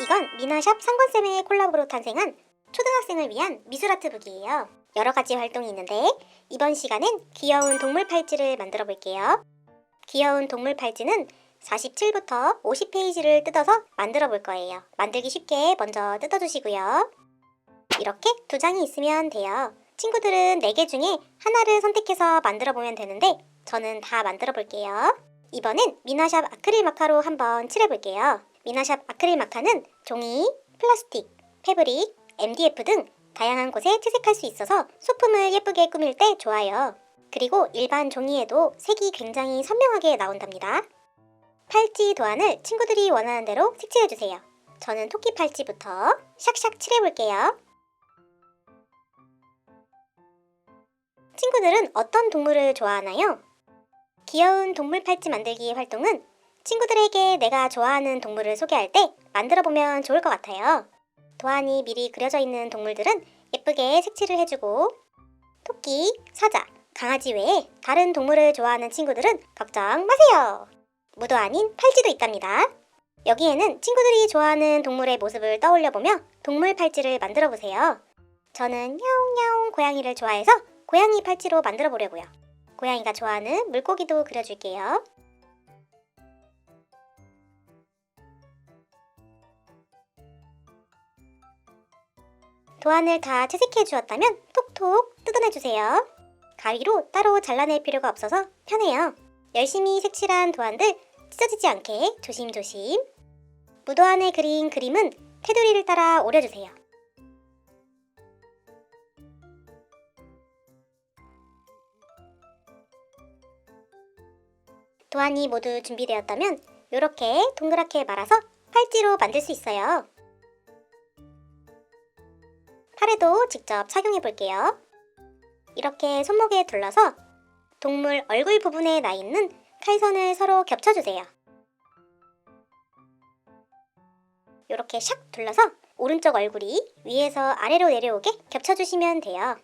이건 미나샵 상권쌤의 콜라보로 탄생한 초등학생을 위한 미술아트북이에요. 여러 가지 활동이 있는데 이번 시간엔 귀여운 동물 팔찌를 만들어 볼게요. 귀여운 동물 팔찌는 47부터 50페이지를 뜯어서 만들어 볼 거예요. 만들기 쉽게 먼저 뜯어주시고요. 이렇게 두 장이 있으면 돼요. 친구들은 4개 중에 하나를 선택해서 만들어 보면 되는데 저는 다 만들어 볼게요. 이번엔 미나샵 아크릴 마카로 한번 칠해 볼게요. 미나샵 아크릴 마카는 종이, 플라스틱, 패브릭, MDF 등 다양한 곳에 채색할 수 있어서 소품을 예쁘게 꾸밀 때 좋아요. 그리고 일반 종이에도 색이 굉장히 선명하게 나온답니다. 팔찌 도안을 친구들이 원하는 대로 색칠해주세요. 저는 토끼 팔찌부터 샥샥 칠해볼게요. 친구들은 어떤 동물을 좋아하나요? 귀여운 동물 팔찌 만들기 활동은 친구들에게 내가 좋아하는 동물을 소개할 때 만들어 보면 좋을 것 같아요. 도안이 미리 그려져 있는 동물들은 예쁘게 색칠을 해주고 토끼, 사자, 강아지 외에 다른 동물을 좋아하는 친구들은 걱정 마세요. 무도 아닌 팔찌도 있답니다. 여기에는 친구들이 좋아하는 동물의 모습을 떠올려 보며 동물 팔찌를 만들어 보세요. 저는 야옹야옹 고양이를 좋아해서 고양이 팔찌로 만들어 보려고요. 고양이가 좋아하는 물고기도 그려줄게요. 도안을 다 채색해 주었다면 톡톡 뜯어내 주세요. 가위로 따로 잘라낼 필요가 없어서 편해요. 열심히 색칠한 도안들 찢어지지 않게 조심조심. 무도안에 그린 그림은 테두리를 따라 오려주세요. 도안이 모두 준비되었다면 이렇게 동그랗게 말아서 팔찌로 만들 수 있어요. 팔에도 직접 착용해 볼게요. 이렇게 손목에 둘러서 동물 얼굴 부분에 나 있는 칼선을 서로 겹쳐주세요. 이렇게 샥 둘러서 오른쪽 얼굴이 위에서 아래로 내려오게 겹쳐주시면 돼요.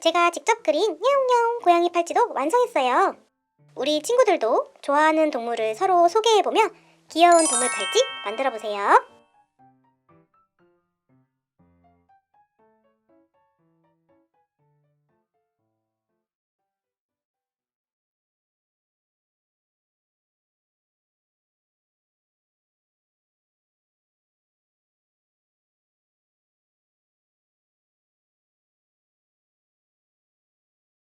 제가 직접 그린 야옹야옹 고양이 팔찌도 완성했어요. 우리 친구들도 좋아하는 동물을 서로 소개해보며 귀여운 동물 팔찌 만들어 보세요.